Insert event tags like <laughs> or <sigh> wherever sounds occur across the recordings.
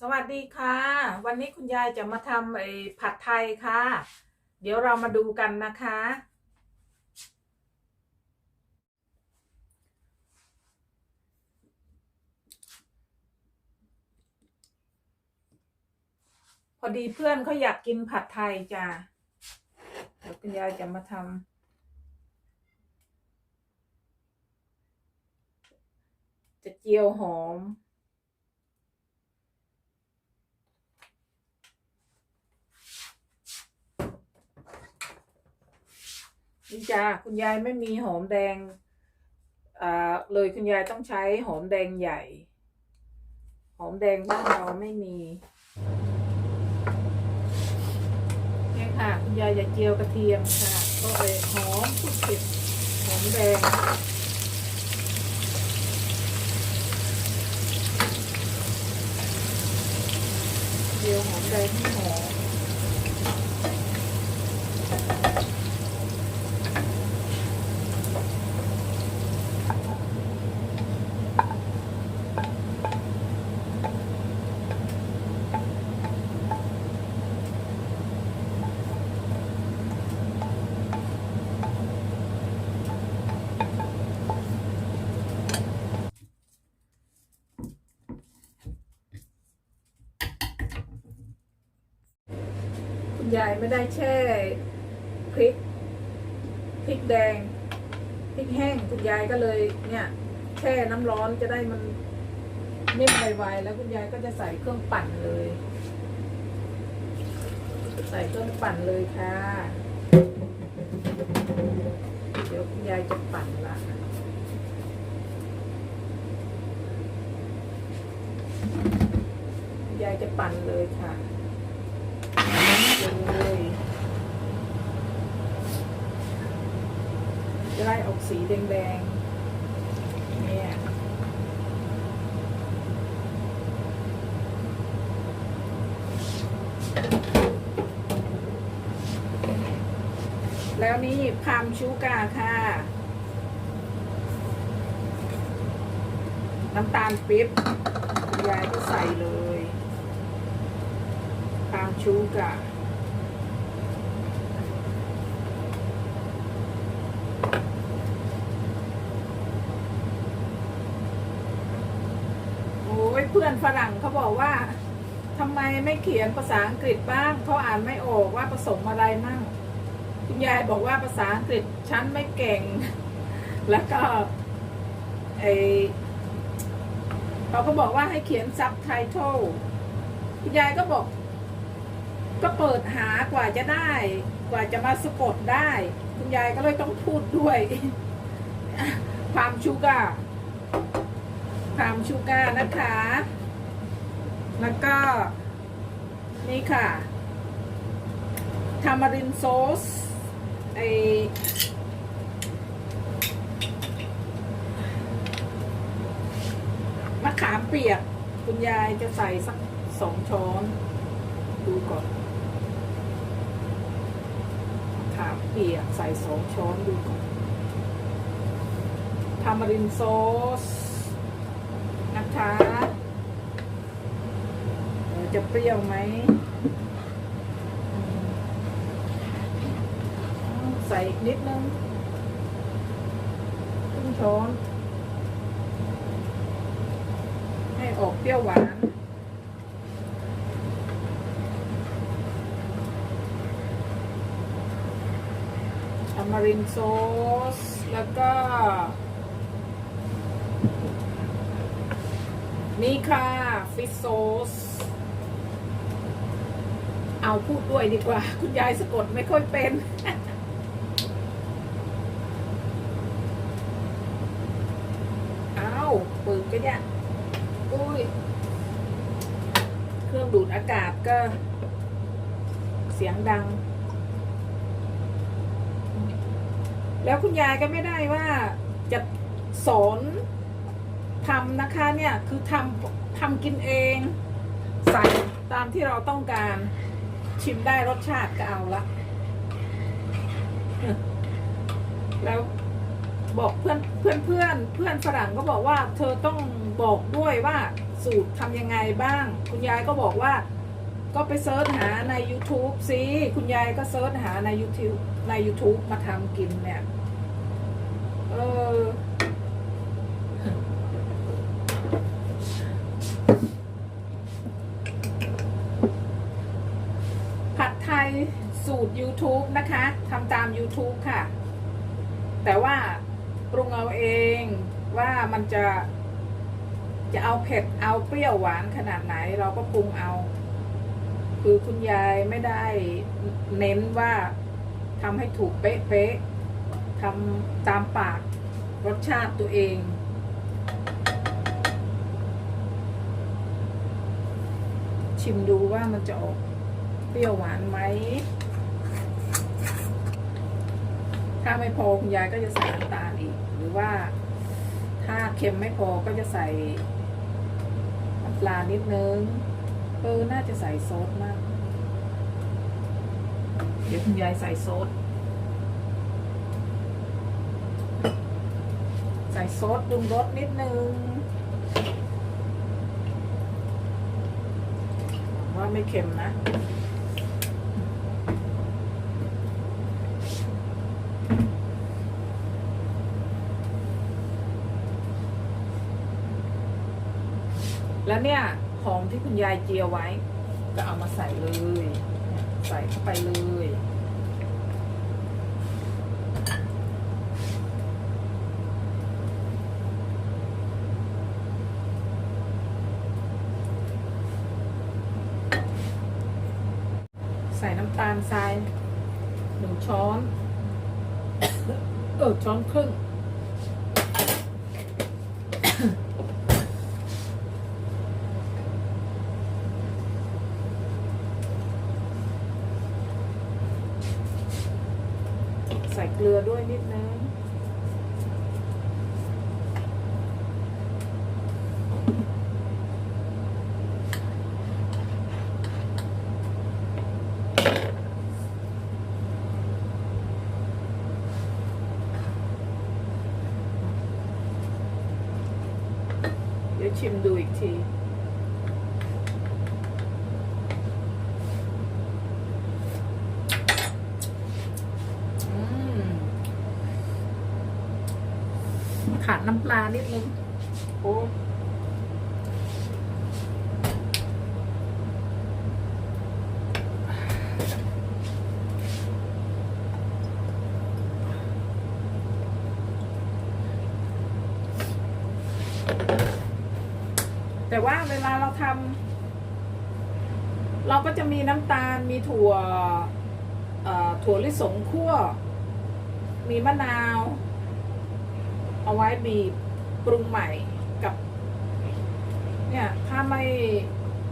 สวัสดีค่ะ วันนี้คุณยายจะมาทำไอ้ผัดไทยค่ะ เดี๋ยวเรามาดูกันนะคะ พอดีเพื่อนเขาอยากกินผัดไทยจ้ะเดี๋ยวคุณยายจะมาทำจะเจียวหอม นี่จ้าคุณยายไม่มีหอมแดงอ่าเลยคุณยายต้องใช้หอมแดงใหญ่ หอมแดงบ้านเราไม่มีเนี่ยค่ะ คุณยายจะเจียวกระเทียมค่ะ ก็เลยหอมสุดเผ็ดหอมแดงเจียวหอมแดงให้ ไม่ได้แช่พริกพริกแดงพริกแห้งคุณยายก็เลยเนี่ย แช่น้ำร้อนจะได้มันนิ่มไวๆแล้วคุณยายก็จะใส่เครื่องปั่นเลย ใส่เครื่องปั่นเลยค่ะ เดี๋ยวคุณยายจะปั่นละคุณยายจะปั่นเลยค่ะ เลยจะได้ออกสีแดงๆ เนี่ยแล้วนี่พามชูกาค่ะ น้ำตาลปิ๊บยายก็ใส่เลยพามชูกา โอ้ยเพื่อนฝรั่งเขาบอกว่าทำไมไม่เขียนภาษาอังกฤษบ้างเขาอ่านไม่ออกว่าผสมอะไรมั่งคุณยายบอกว่าภาษาอังกฤษฉันไม่เก่ง แล้วก็ไอเขาก็บอกว่าให้เขียนซับไตเติลคุณยายก็บอก ก็เปิดหากว่าจะได้ กว่าจะมาสะกดได้ คุณยายก็เลยต้องพูดด้วยความชูกาพามชูกานะคะ แล้วก็ นี่ค่ะทามารินโซสไอมะขามเปียก คุณยายจะใส่สักสองช้อน ดูก่อนมะขามเปียกใส่สองช้อนดูก่อนทามารินโซส นะคะ จะเปรี้ยวไหม ใส่อีกนิดนึงครึ่งช้อน ให้ออกเปรี้ยวหวานทามารินโซส แล้วก็นี่ค่ะ ฟิชโซส เอาพูดด้วยดีกว่า คุณยายสะกดไม่ค่อยเป็น เอาปืนก็เนี่ยอุ้ย เครื่องดูดอากาศก็ เสียงดัง แล้วคุณยายก็ไม่ได้ว่าจะสอนทำนะคะเนี่ย คือทำทำกินเอง ใส่ตามที่เราต้องการ ชิมได้รสชาติก็เอาละ แล้วบอกเพื่อนเพื่อนเพื่อนเพื่อนฝรั่งก็บอกว่า เธอต้องบอกด้วยว่าสูตรทำยังไงบ้าง คุณยายก็บอกว่า ก็ไปเซิร์ชหาใน YouTube สิคุณยายก็เซิร์ชหาใน YouTube ใน YouTube มาทำกินเนี่ย เออ ผัดไทยสูตร YouTube นะคะทำตาม YouTube ค่ะ แต่ว่าปรุงเอาเองว่ามันจะจะเอาเผ็ดเอาเปรี้ยวหวานขนาดไหนเราก็ปรุงเอา คือคุณยายไม่ได้เน้นว่าทำให้ถูกเป๊ะๆทำตามปากรสชาติตัวเองชิมดูว่ามันจะออกเปรี้ยวหวานไหม ถ้าไม่พอคุณยายก็จะใส่น้ำตาลอีก หรือว่าถ้าเค็มไม่พอก็จะใส่น้ำปลานิดนึงเออน่าจะใส่ซอสมาก เดี๋ยวคุณยายใส่ซอสใส่ซอสปรุงรสนิดนึงว่าไม่เค็มนะ แล้วเนี่ยของที่คุณยายเจียวไว้ ก็เอามาใส่เลย ใส่เข้าไปเลยใส่น้ำตาลทรายหนึ่งช้อน เออช้อนครึ่ง เกลือด้วยนิดนึงเดี๋ยวชิมดูอีกที ขาดน้ำปลานิดนึงโอ้แต่ว่าเวลาเราทำเราก็จะมีน้ำตาลมีถั่วเอ่อถั่วลิสงคั่ว มีมะนาว เอาไว้บีบปรุงใหม่กับ เนี่ยถ้าไม่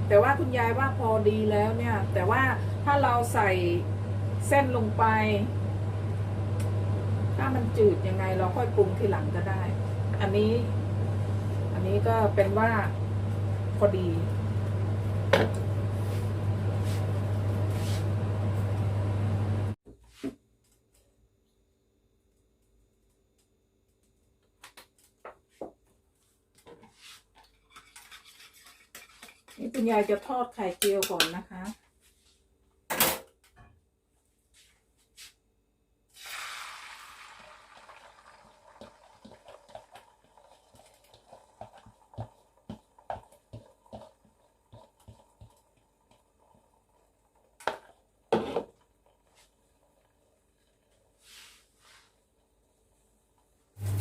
แต่ว่าคุณยายว่าพอดีแล้วเนี่ย แต่ว่าถ้าเราใส่เส้นลงไป ถ้ามันจืดยังไง เราค่อยปรุงทีหลังก็ได้ อันนี้ อันนี้ก็เป็นว่าพอดี นี่ คุณยายจะทอดไข่เจียวก่อนนะคะ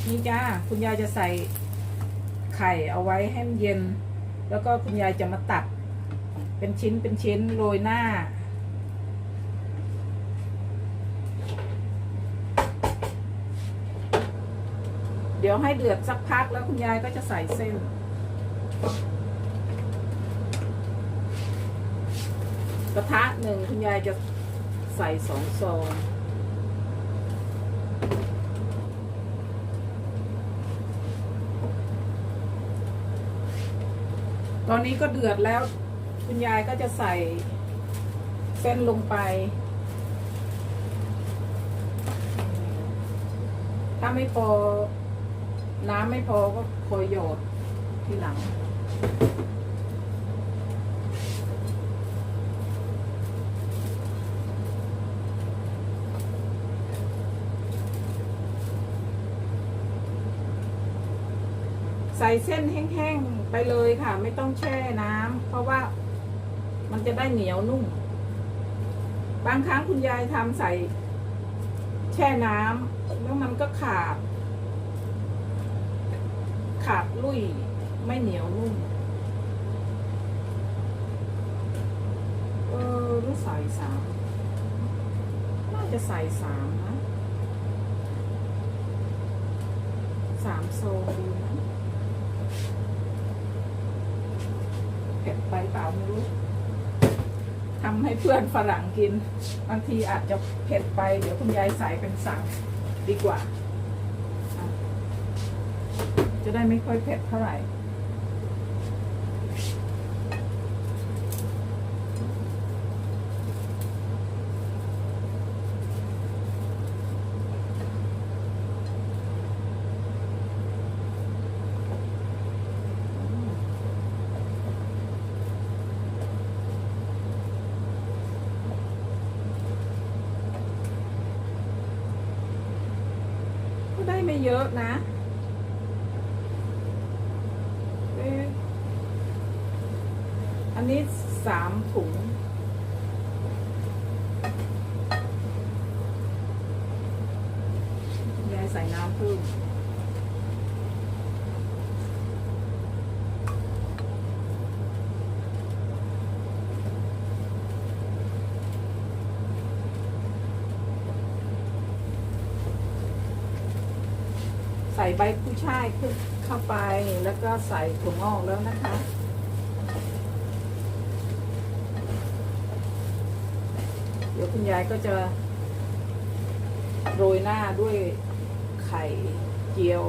นี่จ้า คุณยายจะใส่ไข่เอาไว้ให้มันเย็น แล้วก็คุณยายจะมาตัด เป็นชิ้นเป็นชิ้นโรยหน้า เดี๋ยวให้เดือดสักพักแล้วคุณยายก็จะใส่เส้นกระทะหนึ่งคุณยายจะใส่สองซอง ตอนนี้ก็เดือดแล้ว คุณยายก็จะใส่เส้นลงไป ถ้าไม่พอ น้ำไม่พอก็คอยหยดทีหลัง เส้นแห้งๆไปเลยค่ะ ไม่ต้องแช่น้ำเพราะว่ามันจะได้เหนียวนุ่ม บางครั้งคุณยายทำใส่แช่น้ำแล้วมันก็ขาด ขาดลุยไม่เหนียวนุ่มเออหรู้ใส่สามน่าจะใส่สามนะสามโซดีนะ เผ็ดไปเปล่าไม่รู้ทำให้เพื่อนฝรั่งกิน บางทีอาจจะเผ็ดไป เดี๋ยวคุณยายใส่เป็นสั่งดีกว่า จะได้ไม่ค่อยเผ็ดเท่าไหร่ ได้ไม่เยอะนะอันนี้สามถุง ยายใส่น้ำเพิ่ม ใส่ใบกุ้ยช่ายขึ้นเข้าไปแล้วก็ใส่ถั่วงอกแล้วนะคะ เดี๋ยวคุณยายก็จะ โรยหน้าด้วยไข่เจียว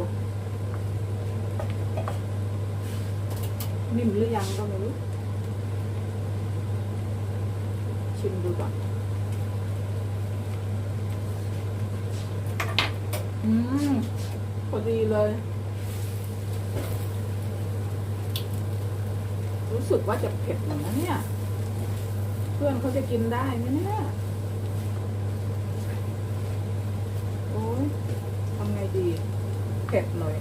นิ่มหรือยังก็ไม่รู้ ชิมดูก่อนอืม อดีเลย รู้สึกว่าจะเผ็ดเหมือนนะเนี่ย เพื่อนเขาจะกินได้ไหมเนี่ยโอ้ยทำไงดีเผ็ดหน่อย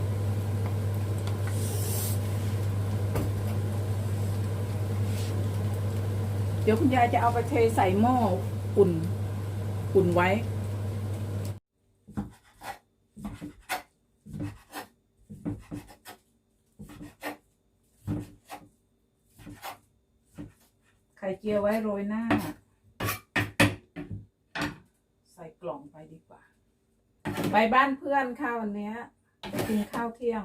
เดี๋ยวคุณยายจะเอาไปเทใส่หม้ออุ่น อุ่นไว้ ไข่เจียวไว้โรยหน้า ใส่กล่องไปดีกว่า ไปบ้านเพื่อนค่ะวันเนี้ยไปกินข้าวเที่ยง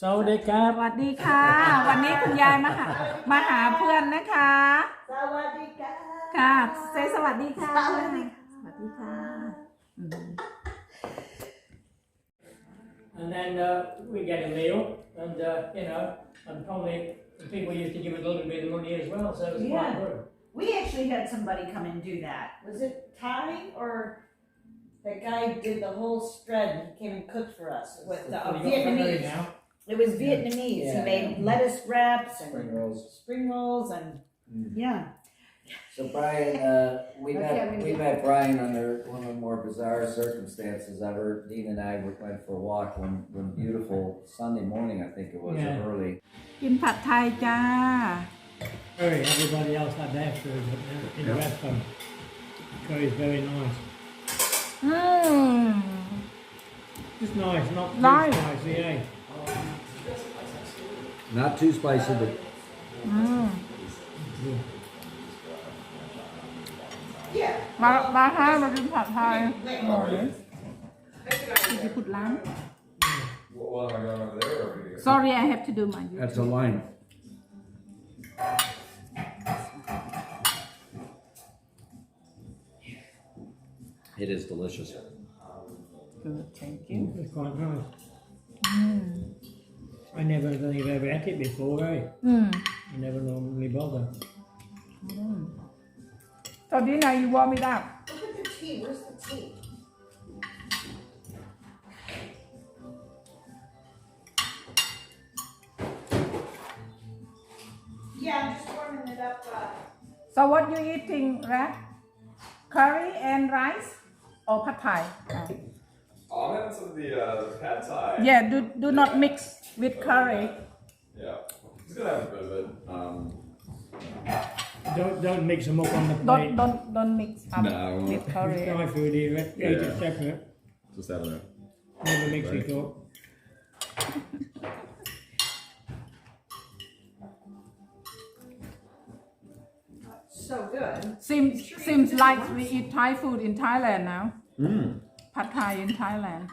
สวัสดีครัสบ วัสดีค่ะ วันนี้คุณยายมาหามาหาเพื่อนนะคะ สวัสดีค่ะค่ะเซสวัสดีค่ะสวัสดีค่ะ Mm-hmm. And then uh, we get a meal, and uh, you know, and probably the people used to give us a little bit of money as well, so it was Yeah. quite good. We actually had somebody come and do that. Was it Thai or that guy did the whole spread? He came and cooked for us with the uh, Vietnamese. It was Vietnamese. He Yeah. made lettuce wraps and spring rolls. spring rolls and mm. yeah. So Brian, uh, we Okay, met, we we did. met Brian under one of the more bizarre circumstances ever. Dean and I were- went for a walk one, one beautiful Sunday morning, I think it was, or Yeah. early. กินผัดไทยจ้า Curry, everybody else had their food but in the Yep. restaurant. Curry is very nice. อืม Just nice, not too Nice. spicy, eh? Not too spicy, but อืม Good. Yeah. มามาค่ะมากินผัดไทย Wait, จะพูดร้าน Well, am I going over there or over here? sorry I have to do my that's a line. It is delicious. good thank you It's quite nice. I never believe I've ever had it before, eh? อืม I never normally bother. ต So then now you warm it. Look at the tea. Where's the tea? Up. Uh, so what you eating, Rat? Curry and rice or pad thai? I'm some of the uh, pad thai. yeah, do, do not mix with curry. Yeah, it's gonna have a bit of it. Um, don't, don't mix them up on the plate. don't plate. don't don't mix up No, I won't. with curry Thai food here, eat it Yeah. separate, just having it. never mix Right. it up. So good. seems seems like we eat Thai food in Thailand now Mm. pad Thai in Thailand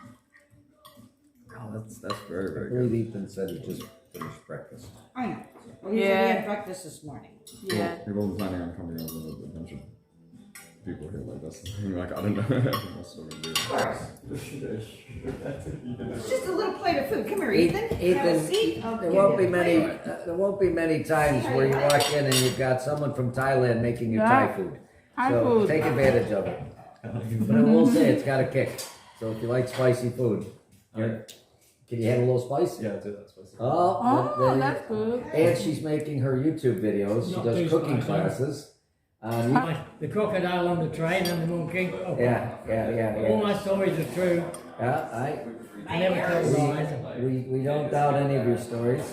Oh, that's, that's very, very good. believe Ethan said he just finished breakfast. I know. Well, he said Yeah. he had breakfast this morning. Yeah We People been planning on coming over with a bunch of people here like this. <laughs> like, I don't know. I don't know what we're gonna do. It's just a little plate of food. Come here, Ethan. Have a Ethan, seat. I'll there won't be many, uh, there won't be many times where you walk in and you've got someone from Thailand making you Thai food. Thai So food take advantage of it. But I will say, it's got a kick. So if you like spicy food, you're- can you handle a little spice? Yeah, that's it. That's what's Oh, oh then- that's good and she's making her YouTube videos. She Not does too cooking spicy. classes. Um, Like the crocodile on the train and the monkey. Oh, yeah, yeah, yeah, All yeah. my stories are true. Yeah, I, I never tell lies. we, we don't doubt any of your stories.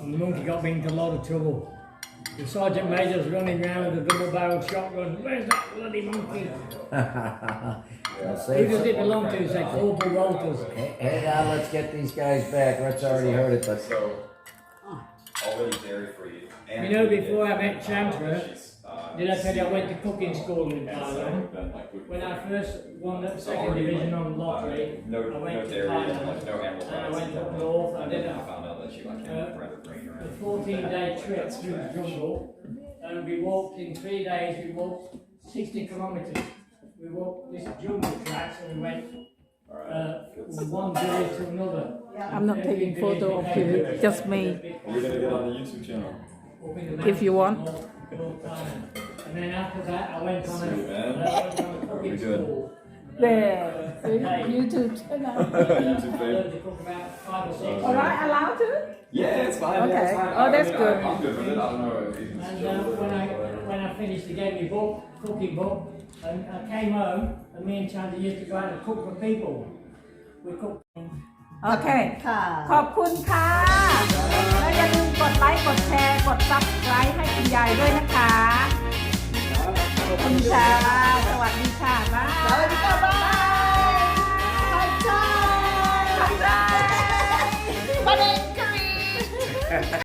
And the monkey got me into a lot of trouble. The sergeant major's running around with a double barreled shotgun. Where's that bloody monkey? <laughs> Well, Who save does it belong to? He said Corporal Walters. Hey, hey, now let's get these guys back. Rhett's already heard it, but So, already dairy free. And You know, before I met Chandra, she's, uh, Did I tell you I went to cooking school in Thailand? then, like, we- When I first won the second division on lottery, No, I went no to dairy, Thailand. like no animal and I products. went up north. I And did then I a, found out that she like Uh, had a a around. 14 day trip through the jungle, and we walked in three days. We walked 60 kilometers. We walked this jungle tracks, and we went uh, from one village to another. I'm not Every taking village photo of became you, a- just me. We're gonna get on the YouTube channel. Up in the If you want. mountains of North Thailand. And then after that, I went on a, Sweet, man. I went on a cooking good. school. there see, YouTube channel YouTube I babe. learned to cook about five or six. all right allowed to Yeah, it's fine. Okay. Yeah, it's fine. Oh, I- I that's mean, good. I, I'm good with it. I don't know. if it's And uh, when I when I finished, the game, me a book, cooking book, and I came home and me and Chandra used to go out and cook for people. We cooked. โอเคขอบคุณค่ะ แล้วอย่าลืมกดไลค์ กดแชร์ กดซับสไครต์ให้คุณยายด้วยนะคะขอบคุณค่ะ สวัสดีค่ะ บ๊ายสวัสดีค่บายบาย ปัจจัยปัจยประเด็นกรี